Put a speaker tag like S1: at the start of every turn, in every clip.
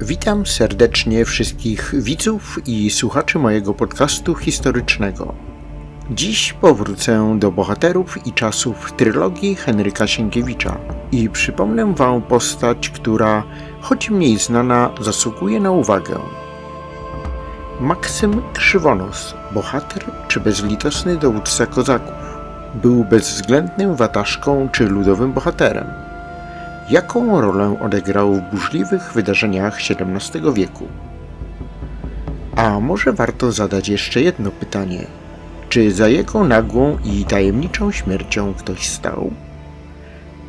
S1: Witam serdecznie wszystkich widzów i słuchaczy mojego podcastu historycznego. Dziś powrócę do bohaterów i czasów trylogii Henryka Sienkiewicza i przypomnę Wam postać, która, choć mniej znana, zasługuje na uwagę. Maksym Krzywonos, bohater czy bezlitosny dowódca kozaków, był bezwzględnym wataszką czy ludowym bohaterem. Jaką rolę odegrał w burzliwych wydarzeniach XVII wieku? A może warto zadać jeszcze jedno pytanie. Czy za jego nagłą i tajemniczą śmiercią ktoś stał?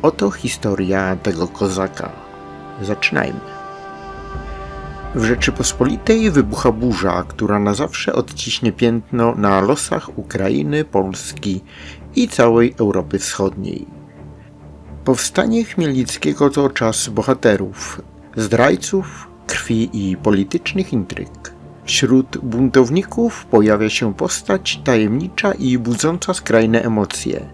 S1: Oto historia tego kozaka. Zaczynajmy. W Rzeczypospolitej wybucha burza, która na zawsze odciśnie piętno na losach Ukrainy, Polski i całej Europy Wschodniej. Powstanie Chmielnickiego to czas bohaterów, zdrajców, krwi i politycznych intryg. Wśród buntowników pojawia się postać tajemnicza i budząca skrajne emocje.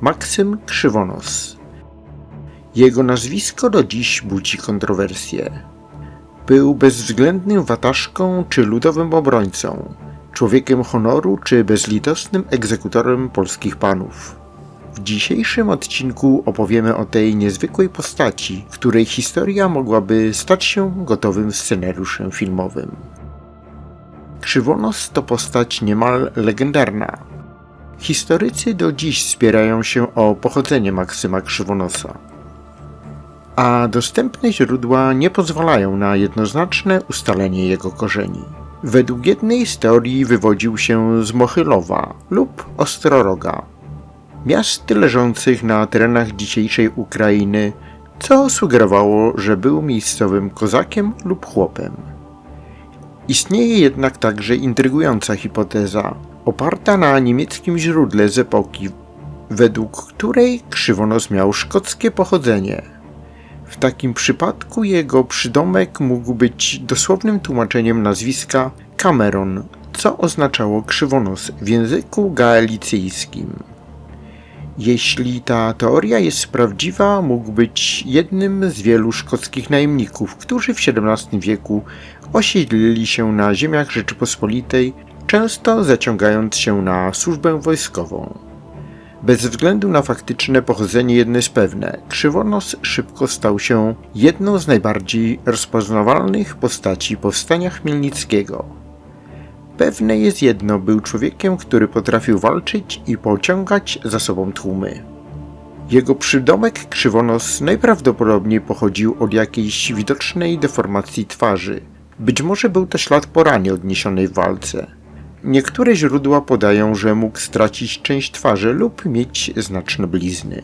S1: Maksym Krzywonos. Jego nazwisko do dziś budzi kontrowersje. Był bezwzględnym wataszką czy ludowym obrońcą, człowiekiem honoru czy bezlitosnym egzekutorem polskich panów. W dzisiejszym odcinku opowiemy o tej niezwykłej postaci, której historia mogłaby stać się gotowym scenariuszem filmowym. Krzywonos to postać niemal legendarna. Historycy do dziś spierają się o pochodzenie Maksyma Krzywonosa. A dostępne źródła nie pozwalają na jednoznaczne ustalenie jego korzeni. Według jednej z teorii wywodził się z Mochylowa lub Ostroroga, miast leżących na terenach dzisiejszej Ukrainy, co sugerowało, że był miejscowym kozakiem lub chłopem. Istnieje jednak także intrygująca hipoteza, oparta na niemieckim źródle z epoki, według której Krzywonos miał szkockie pochodzenie. W takim przypadku jego przydomek mógł być dosłownym tłumaczeniem nazwiska Cameron, co oznaczało krzywonos w języku gaelicyjskim. Jeśli ta teoria jest prawdziwa, mógł być jednym z wielu szkockich najemników, którzy w XVII wieku osiedlili się na ziemiach Rzeczypospolitej, często zaciągając się na służbę wojskową. Bez względu na faktyczne pochodzenie jedno jest pewne, Krzywonos szybko stał się jedną z najbardziej rozpoznawalnych postaci powstania Chmielnickiego. Pewne jest jedno, był człowiekiem, który potrafił walczyć i pociągać za sobą tłumy. Jego przydomek Krzywonos najprawdopodobniej pochodził od jakiejś widocznej deformacji twarzy. Być może był to ślad po ranie odniesionej w walce. Niektóre źródła podają, że mógł stracić część twarzy lub mieć znaczne blizny.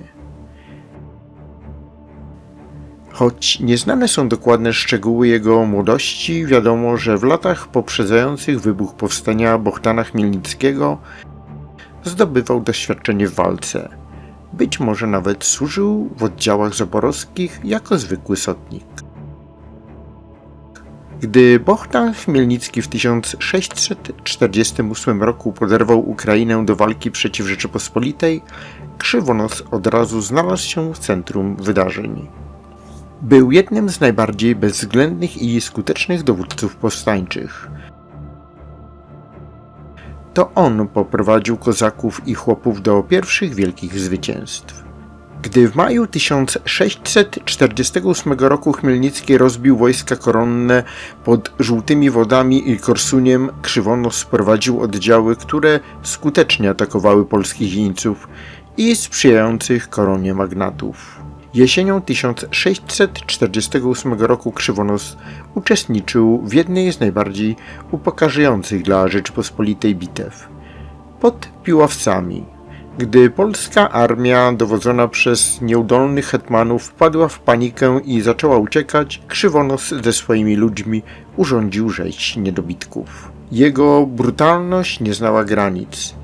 S1: Choć nieznane są dokładne szczegóły jego młodości, wiadomo, że w latach poprzedzających wybuch powstania Bohdana Chmielnickiego zdobywał doświadczenie w walce. Być może nawet służył w oddziałach zaborowskich jako zwykły sotnik. Gdy Bohdan Chmielnicki w 1648 roku poderwał Ukrainę do walki przeciw Rzeczypospolitej, Krzywonos od razu znalazł się w centrum wydarzeń. Był jednym z najbardziej bezwzględnych i skutecznych dowódców powstańczych. To on poprowadził kozaków i chłopów do pierwszych wielkich zwycięstw. Gdy w maju 1648 roku Chmielnicki rozbił wojska koronne pod Żółtymi Wodami i Korsuniem, Krzywonos sprowadził oddziały, które skutecznie atakowały polskich jeńców i sprzyjających koronie magnatów. Jesienią 1648 roku Krzywonos uczestniczył w jednej z najbardziej upokarzających dla Rzeczypospolitej bitew pod Piłowcami, gdy polska armia dowodzona przez nieudolnych hetmanów wpadła w panikę i zaczęła uciekać, Krzywonos ze swoimi ludźmi urządził rzeź niedobitków. Jego brutalność nie znała granic.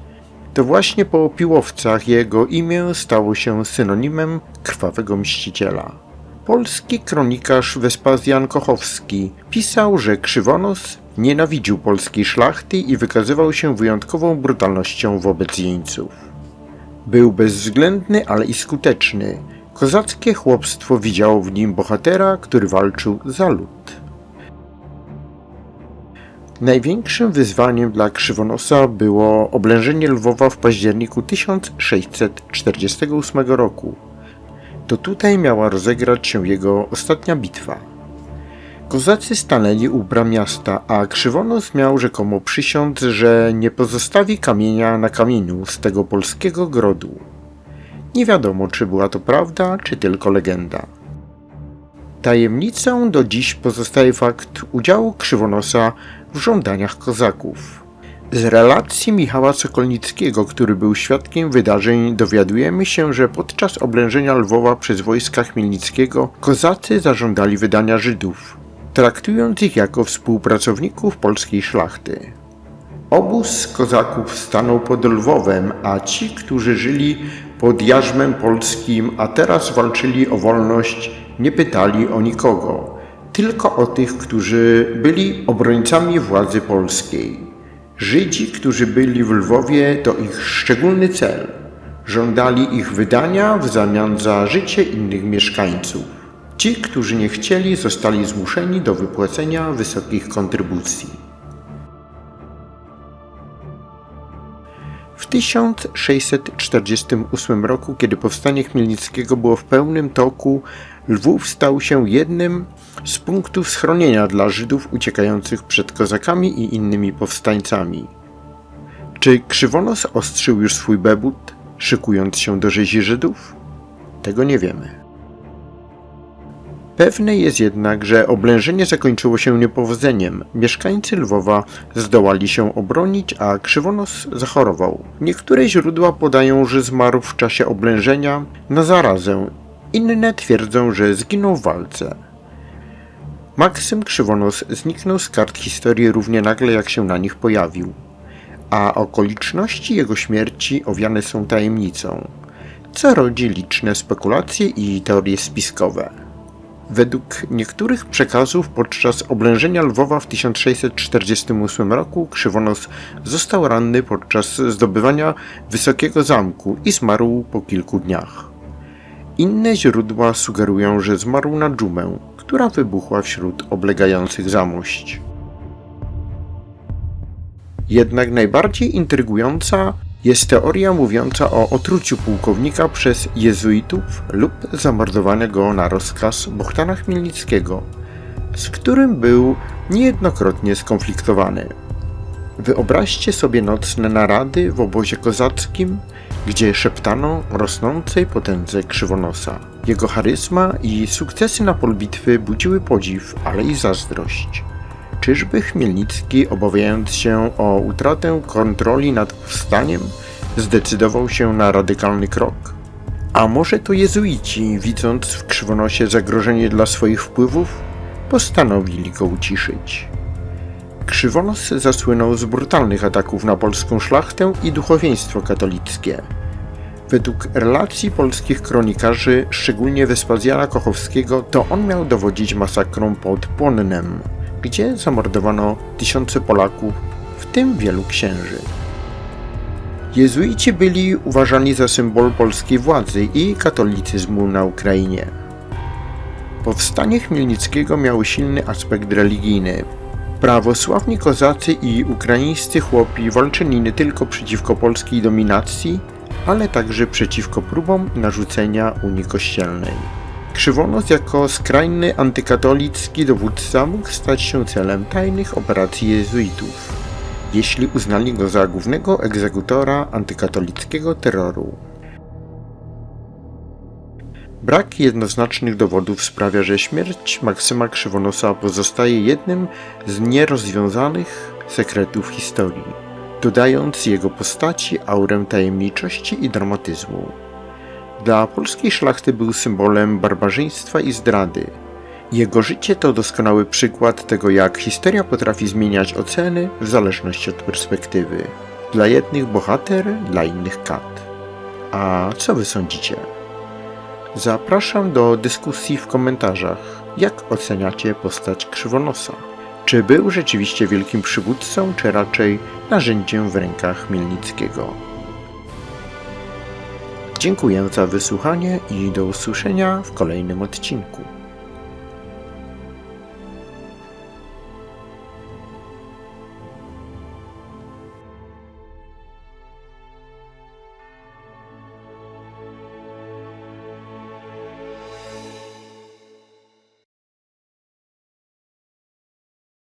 S1: To właśnie po piłowcach jego imię stało się synonimem krwawego mściciela. Polski kronikarz Wespazjan Kochowski pisał, że Krzywonos nienawidził polskiej szlachty i wykazywał się wyjątkową brutalnością wobec jeńców. Był bezwzględny, ale i skuteczny. Kozackie chłopstwo widziało w nim bohatera, który walczył za lud. Największym wyzwaniem dla Krzywonosa było oblężenie Lwowa w październiku 1648 roku. To tutaj miała rozegrać się jego ostatnia bitwa. Kozacy stanęli u bram miasta, a Krzywonos miał rzekomo przysiąc, że nie pozostawi kamienia na kamieniu z tego polskiego grodu. Nie wiadomo, czy była to prawda, czy tylko legenda. Tajemnicą do dziś pozostaje fakt udziału Krzywonosa w żądaniach kozaków. Z relacji Michała Sokolnickiego, który był świadkiem wydarzeń, dowiadujemy się, że podczas oblężenia Lwowa przez wojska Chmielnickiego kozacy zażądali wydania Żydów, traktując ich jako współpracowników polskiej szlachty. Obóz kozaków stanął pod Lwowem, a ci, którzy żyli pod jarzmem polskim, a teraz walczyli o wolność, nie pytali o nikogo, tylko o tych, którzy byli obrońcami władzy polskiej. Żydzi, którzy byli w Lwowie, to ich szczególny cel. Żądali ich wydania w zamian za życie innych mieszkańców. Ci, którzy nie chcieli, zostali zmuszeni do wypłacenia wysokich kontrybucji. W 1648 roku, kiedy powstanie Chmielnickiego było w pełnym toku, Lwów stał się jednym z punktów schronienia dla Żydów uciekających przed kozakami i innymi powstańcami. Czy Krzywonos ostrzył już swój bebut, szykując się do rzezi Żydów? Tego nie wiemy. Pewne jest jednak, że oblężenie zakończyło się niepowodzeniem. Mieszkańcy Lwowa zdołali się obronić, a Krzywonos zachorował. Niektóre źródła podają, że zmarł w czasie oblężenia na zarazę. Inne twierdzą, że zginął w walce. Maksym Krzywonos zniknął z kart historii równie nagle, jak się na nich pojawił, a okoliczności jego śmierci owiane są tajemnicą, co rodzi liczne spekulacje i teorie spiskowe. Według niektórych przekazów podczas oblężenia Lwowa w 1648 roku Krzywonos został ranny podczas zdobywania wysokiego zamku i zmarł po kilku dniach. Inne źródła sugerują, że zmarł na dżumę, która wybuchła wśród oblegających zamość. Jednak najbardziej intrygująca jest teoria mówiąca o otruciu pułkownika przez jezuitów lub zamordowaniu go na rozkaz Bohtana Chmielnickiego, z którym był niejednokrotnie skonfliktowany. Wyobraźcie sobie nocne narady w obozie kozackim, gdzie szeptano o rosnącej potędze krzywonosa. Jego charyzma i sukcesy na polu bitwy budziły podziw, ale i zazdrość. Czyżby Chmielnicki, obawiając się o utratę kontroli nad powstaniem, zdecydował się na radykalny krok? A może to jezuici, widząc w krzywonosie zagrożenie dla swoich wpływów, postanowili go uciszyć? Krzywonos zasłynął z brutalnych ataków na polską szlachtę i duchowieństwo katolickie. Według relacji polskich kronikarzy, szczególnie Wespazjana Kochowskiego, to on miał dowodzić masakrą pod Płonnem, gdzie zamordowano tysiące Polaków, w tym wielu księży. Jezuici byli uważani za symbol polskiej władzy i katolicyzmu na Ukrainie. Powstanie Chmielnickiego miało silny aspekt religijny. Prawosławni kozacy i ukraińscy chłopi walczyli nie tylko przeciwko polskiej dominacji, ale także przeciwko próbom narzucenia Unii Kościelnej. Krzywonos jako skrajny antykatolicki dowódca mógł stać się celem tajnych operacji jezuitów, jeśli uznali go za głównego egzekutora antykatolickiego terroru. Brak jednoznacznych dowodów sprawia, że śmierć Maksyma Krzywonosa pozostaje jednym z nierozwiązanych sekretów historii, dodając jego postaci aurę tajemniczości i dramatyzmu. Dla polskiej szlachty był symbolem barbarzyństwa i zdrady. Jego życie to doskonały przykład tego, jak historia potrafi zmieniać oceny w zależności od perspektywy. Dla jednych bohater, dla innych kat. A co wy sądzicie? Zapraszam do dyskusji w komentarzach. Jak oceniacie postać Krzywonosa? Czy był rzeczywiście wielkim przywódcą, czy raczej narzędziem w rękach Mielnickiego? Dziękuję za wysłuchanie i do usłyszenia w kolejnym odcinku.